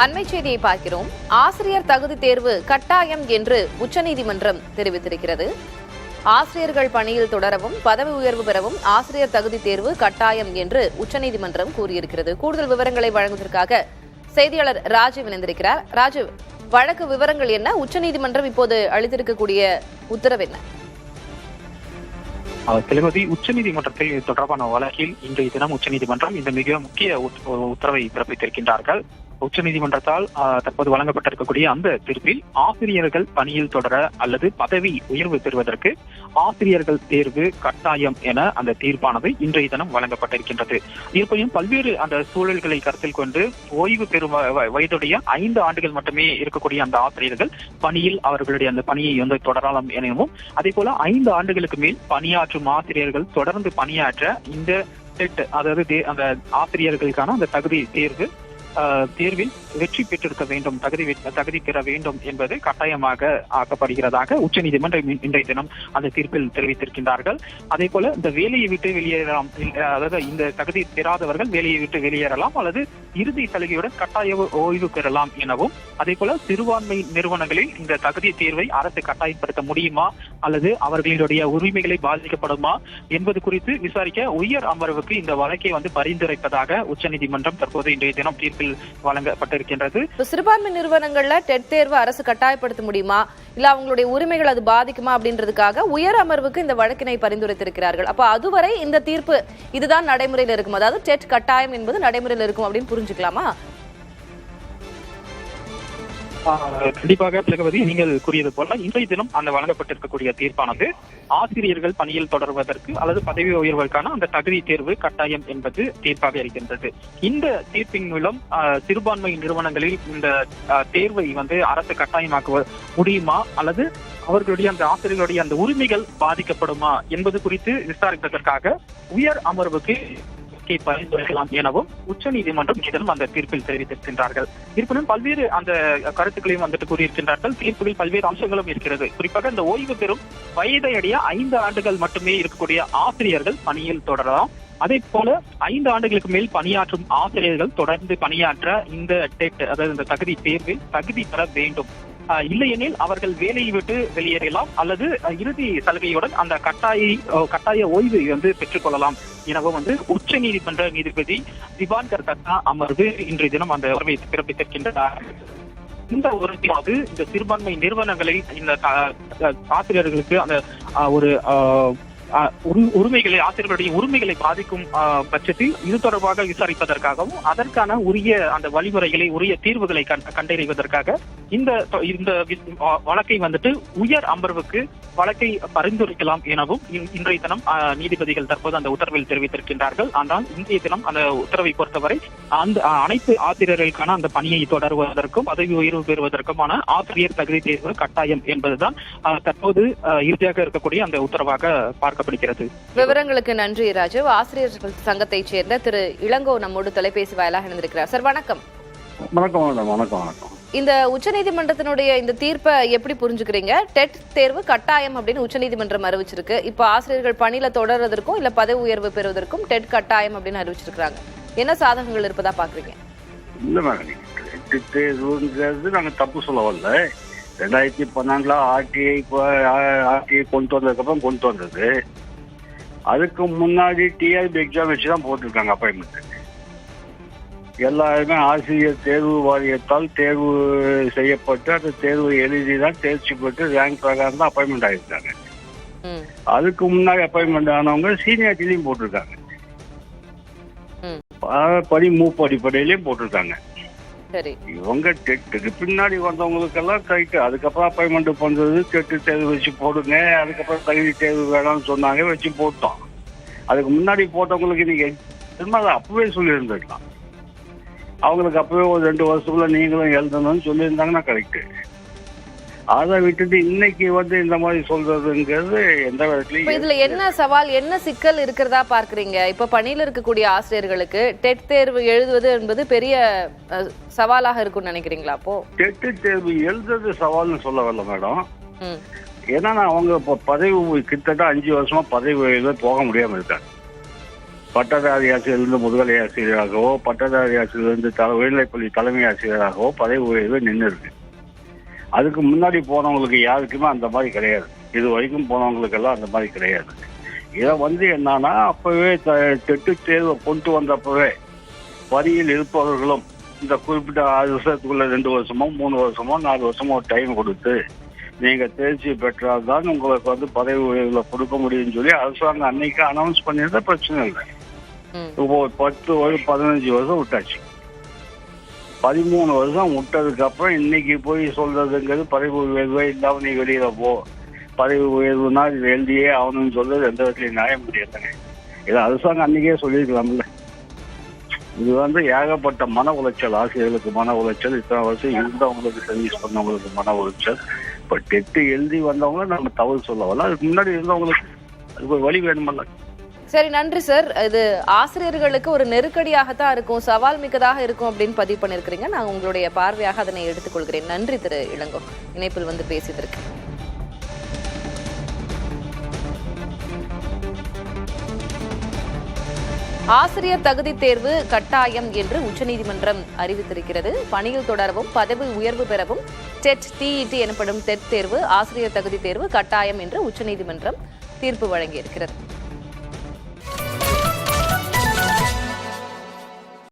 அண்மை செய்தியை பார்க்கிறோம். ஆசிரியர் தகுதி தேர்வு கட்டாயம் என்று உச்சநீதிமன்றம் தெரிவித்திருக்கிறது. ஆசிரியர்கள் பணியில் தொடரவும் பதவி உயர்வு பெறவும் ஆசிரியர் தகுதி தேர்வு கட்டாயம் என்று உச்சநீதிமன்றம் கூறியிருக்கிறது. கூடுதல் விவரங்களை வழங்குவதற்காக செய்தியாளர் ராஜீவ் இணைந்திருக்கிறார். ராஜீவ் வழக்கு விவரங்கள் என்ன? உச்சநீதிமன்றம் இப்போது அளித்திருக்கக்கூடிய உத்தரவு என்ன? திருமதி உச்சநீதிமன்றத்தில் இது தொடர்பான வழக்கில் இன்றைய தினம் உச்சநீதிமன்றம் இந்த மிக முக்கிய உத்தரவை பிறப்பித்திருக்கின்றார்கள். உச்சநீதிமன்றத்தால் தற்போது வழங்கப்பட்டிருக்கக்கூடிய அந்த தீர்ப்பில் ஆசிரியர்கள் பணியில் தொடர அல்லது பதவி உயர்வு பெறுவதற்கு ஆசிரியர்கள் தேர்வு கட்டாயம் என அந்த தீர்ப்பானது இன்றைய தினம் வழங்கப்பட்டிருக்கின்றது. இருப்பையும் பல்வேறு அந்த சூழல்களை கருத்தில் கொண்டு ஓய்வு பெறும் வ- வ- வயதுடைய ஐந்து ஆண்டுகள் மட்டுமே இருக்கக்கூடிய அந்த ஆசிரியர்கள் பணியில் அவர்களுடைய அந்த பணியை வந்து தொடரலாம் எனவும் அதே போல ஐந்து ஆண்டுகளுக்கு மேல் பணியாற்றும் ஆசிரியர்கள் தொடர்ந்து பணியாற்ற இந்த டெட் அதாவது தே- அந்த ஆசிரியர்களுக்கான அந்த தகுதி தேர்வு தேர்வில் வெற்றி பெற்றிருக்க வேண்டும் தகுதி தகுதி பெற வேண்டும் என்பது கட்டாயமாக ஆக்கப்படுகிறதாக உச்சநீதிமன்றம் இன்றைய தினம் அந்த தீர்ப்பில் தெரிவித்திருக்கின்றார்கள். அதே போல இந்த வேலையை விட்டு வெளியேறலாம் அதாவது இந்த தகுதி பெறாதவர்கள் வேலையை விட்டு வெளியேறலாம் அல்லது இறுதி சலுகையுடன் கட்டாய ஓய்வு பெறலாம் எனவும் அதே போல சிறுபான்மை நிறுவனங்களில் இந்த தகுதி தேர்வை அரசு கட்டாயப்படுத்த முடியுமா அல்லது அவர்களுடைய உரிமைகளை பாதிக்கப்படுமா என்பது குறித்து விசாரிக்க உயர் அமர்வுக்கு இந்த வழக்கை வந்து பரிந்துரைப்பதாக உச்சநீதிமன்றம் தற்போது இன்றைய தினம் தீர்ப்பில் வழங்கப்பட்டிருக்கின்றது. சிறுபான்மை நிறுவனங்கள்ல டெட் தேர்வு அரசு கட்டாயப்படுத்த முடியுமா? இல்ல அவங்களுடைய உரிமைகள் அது பாதிக்குமா அப்படின்றதுக்காக உயர் அமர்வுக்கு இந்த வழக்கினை பரிந்துரைத்திருக்கிறார்கள். அப்ப அதுவரை இந்த தீர்ப்பு இதுதான் நடைமுறையில் இருக்கும். அதாவது டெட் கட்டாயம் என்பது நடைமுறையில் இருக்கும் அப்படின்னு புரிஞ்சுக்கலாமா? கண்டிப்பாக திலகவதி நீங்கள் கூறியது போல இன்றைய தினம் அந்த வழங்கப்பட்டிருக்கக்கூடிய தீர்ப்பானது ஆசிரியர்கள் பணியில் தொடர்வதற்கு அல்லது பதவி உயர்வதற்கான அந்த தகுதி தேர்வு கட்டாயம் என்பது தீர்ப்பாக இருக்கின்றது. இந்த தீர்ப்பின் மூலம் ஆஹ், சிறுபான்மை நிறுவனங்களில் இந்த தேர்வை வந்து அரசு கட்டாயமாக்க முடியுமா? அல்லது அவர்களுடைய அந்த ஆசிரியர்களுடைய அந்த உரிமைகள் பாதிக்கப்படுமா? என்பது குறித்து விசாரிப்பதற்காக உயர் அமர்வுக்கு வழக்கை பரிந்துரைக்கலாம் எனவும் உச்சநீதிமன்றம் இதனும் அந்த தீர்ப்பில் தெரிவித்திருக்கின்றார்கள். இருப்பினும் பல்வேறு அந்த கருத்துக்களையும் வந்துட்டு கூறியிருக்கின்றார்கள். தீர்ப்பில் பல்வேறு அம்சங்களும் இருக்கிறது. குறிப்பாக இந்த ஓய்வு பெறும் வயதையடைய ஐந்து ஆண்டுகள் மட்டுமே இருக்கக்கூடிய ஆசிரியர்கள் பணியில் தொடரலாம். அதே போல ஐந்து ஆண்டுகளுக்கு மேல் பணியாற்றும் ஆசிரியர்கள் தொடர்ந்து பணியாற்ற இந்த டெட் அதாவது இந்த தகுதி தேர்வில் தகுதி பெற வேண்டும். இல்லையெனில் அவர்கள் வேலையை விட்டு வெளியேறலாம் அல்லது இறுதி சலுகையுடன் அந்த கட்டாய கட்டாய ஓய்வு வந்து பெற்றுக்கொள்ளலாம். எனவும் வந்து உச்ச நீதிமன்ற நீதிபதி திவான்கர் தத்தா அமர்வு இன்றைய தினம் அந்த உறவை பிறப்பித்திருக்கின்றனர் இந்த உறுதியாவது இந்த சிறுபான்மை நிறுவனங்களை இந்த அஹ், ஆசிரியர்களுக்கு அந்த அஹ், ஒரு அஹ், உரிமைகளை ஆசிரியர்களுடைய உரிமைகளை பாதிக்கும் பட்சத்தில் இது தொடர்பாக விசாரிப்பதற்காகவும் அதற்கான உரிய அந்த வழிமுறைகளை உரிய தீர்வுகளை கண்டறிவதற்காக இந்த இந்த வழக்கை வந்துட்டு உயர் அமர்வுக்கு வழக்கை பரிந்துரைக்கலாம் எனவும் இன்றைய தினம் நீதிபதிகள் தற்போது அந்த உத்தரவில் தெரிவித்திருக்கின்றார்கள். ஆனால் இன்றைய தினம் அந்த உத்தரவை பொறுத்தவரை அந்த அனைத்து ஆசிரியர்களுக்கான அந்த பணியை தொடருவதற்கும் பதவி உயர்வு பெறுவதற்குமான ஆசிரியர் தகுதி தேர்வு கட்டாயம் என்பதுதான் தற்போது இறுதியாக இருக்கக்கூடிய அந்த உத்தரவாக பார்க்கப்படுகிறது விவரங்களுக்கு நன்றி ராஜீவ் ஆசிரியர்கள் சங்கத்தைச் சேர்ந்த திரு இளங்கோ நம்மோடு தொலைபேசி வாயிலாக இணைந்திருக்கிறார். சார் வணக்கம். வணக்கம் மேடம் வணக்கம் வணக்கம். இந்த உச்சநீதிமன்றத்தினுடைய இந்த தீர்ப்பை எப்படி புரிஞ்சுக்கிறீங்க? டெட் தேர்வு கட்டாயம் அப்படின்னு உச்சநீதிமன்றம் அறிவிச்சிருக்கு. இப்போ ஆசிரியர்கள் பணியில தொடர்றதற்கும் இல்ல பதவி உயர்வு பெறுவதற்கும் டெட் கட்டாயம் அப்படின்னு அறிவிச்சிருக்காங்க என்ன சாதகங்கள் இருப்பதா பாக்குறீங்க இல்லை மேடம் எட்டு தேர்வுங்கிறது நாங்கள் தப்பு சொல்ல வரல ரெண்டாயிரத்தி பன்னெண்டுல ஆர்டிஐ ஆர்டிஐ கொண்டு வந்ததுக்கப்புறம் கொண்டு வந்தது. அதுக்கு முன்னாடி டிஆர்பி எக்ஸாம் வச்சு தான் போட்டிருக்காங்க அப்பாயின்மெண்ட் எல்லாருமே ஆசிரியர் தேர்வு வாரியத்தால் தேர்வு செய்யப்பட்டு அந்த தேர்வு எழுதி தான் தேர்ச்சி பெற்று ரேங்க் பிரகாரம் தான் அப்பாயின்மெண்ட் ஆகியிருக்காங்க ம். அதுக்கு முன்னாடி அப்பாயின்மெண்ட் ஆனவங்க சீனியாரிட்டிலையும் போட்டிருக்காங்க. படி மூப்பு அடிப்படையிலையும் போட்டிருக்காங்க. சரி. இவங்க டெட்டுக்கு பின்னாடி வந்தவங்களுக்கெல்லாம் கைட்டு அதுக்கப்புறம் அப்பாயின்மெண்ட் பண்றது டெட்டு தேர்வு வச்சு போடுங்க அதுக்கப்புறம் தகுதி தேர்வு வேணாம்னு சொன்னாங்க வச்சு போட்டோம். அதுக்கு முன்னாடி போட்டவங்களுக்கு நீங்க திரும்ப அதை அப்பவே சொல்லியிருந்துருக்கலாம். அவங்களுக்கு அப்பவே ஒரு ரெண்டு வருஷத்துக்குள்ள நீங்களும் எழுதணும்னு சொல்லியிருந்தாங்கன்னா கரெக்டு அதை விட்டுட்டு இன்னைக்கு வந்து இந்த மாதிரி சொல்றதுங்கிறது எந்த இப்ப விதத்துலயும் இதுல என்ன சவால் என்ன சிக்கல் இருக்கிறதா பார்க்கறீங்க? இப்ப பணியில இருக்கக்கூடிய ஆசிரியர்களுக்கு டெட் தேர்வு எழுதுவது என்பது பெரிய சவாலாக இருக்கும்னு நினைக்கிறீங்களா அப்போ? டெட்டு தேர்வு எழுதுறது சவால்னு சொல்ல வரல மேடம் ஏன்னா அவங்க இப்போ பதவி கிட்டத்தட்ட அஞ்சு வருஷமா பதவி உயர்வுல போக முடியாம இருக்காங்க பட்டதாரி ஆசிரியர்லேருந்து முதுகலை ஆசிரியராகவோ பட்டதாரி ஆசிரியர்லேருந்து தல உயர்நிலைப்பள்ளி தலைமை ஆசிரியராகவோ பதவி உயர்வு நின்று இருக்கு அதுக்கு முன்னாடி போனவங்களுக்கு யாருக்குமே அந்த மாதிரி கிடையாது. இது வரைக்கும் போனவங்களுக்கெல்லாம் அந்த மாதிரி கிடையாது. இதை வந்து என்னன்னா அப்பவே தெட்டு தேர்வை கொண்டு வந்தப்பவே வரியில் இருப்பவர்களும் இந்த குறிப்பிட்ட ஆறு வருஷத்துக்குள்ள ரெண்டு வருஷமோ மூணு வருஷமோ நாலு வருஷமோ டைம் கொடுத்து நீங்க தேர்ச்சி பெற்றால் தான் உங்களுக்கு வந்து பதவி உயர்வுல கொடுக்க முடியும்னு சொல்லி அரசாங்கம் அன்னைக்கு அனௌன்ஸ் பண்ணியிருந்தா பிரச்சனை இல்லை. இப்போ ஒரு பத்து வருஷம் பதினஞ்சு வருஷம் விட்டாச்சு. பதிமூணு வருஷம் விட்டதுக்கு அப்புறம் இன்னைக்கு போய் சொல்றதுங்கிறது பதவி உயர்வே இல்லாம நீ வெளியில போ. பதவி உயர்வுனா இது எழுதியே ஆகணும்னு சொல்றது எந்த விதத்துலயும் நியாயம் முடியாதுங்க இது அரசாங்கம் அன்னைக்கே சொல்லியிருக்கலாம்ல. இது வந்து ஏகப்பட்ட மன உளைச்சல் ஆசிரியர்களுக்கு மன உளைச்சல் இத்தனை வருஷம் இருந்தவங்களுக்கு சர்வீஸ் பண்ணவங்களுக்கு மன உளைச்சல். இப்ப டெட்டு எழுதி வந்தவங்கள நம்ம தவறு சொல்ல வரல அதுக்கு முன்னாடி இருந்தவங்களுக்கு அதுக்கு ஒரு வழி வேணுமல்ல. சரி நன்றி சார். இது ஆசிரியர்களுக்கு ஒரு நெருக்கடியாகத்தான் இருக்கும் சவால் மிக்கதாக இருக்கும் அப்படின்னு பதிவு பண்ணியிருக்கிறீங்க நான் உங்களுடைய பார்வையாக அதனை எடுத்துக்கொள்கிறேன். நன்றி திரு இளங்கோ. இணைப்பில் வந்து பேசியதற்கு. ஆசிரியர் தகுதி தேர்வு கட்டாயம் என்று உச்சநீதிமன்றம் அறிவித்திருக்கிறது. பணியில் தொடரவும் பதவி உயர்வு பெறவும் டெட் டிஇடி எனப்படும் டெட் தேர்வு ஆசிரியர் தகுதி தேர்வு கட்டாயம் என்று உச்சநீதிமன்றம் தீர்ப்பு வழங்கியிருக்கிறது.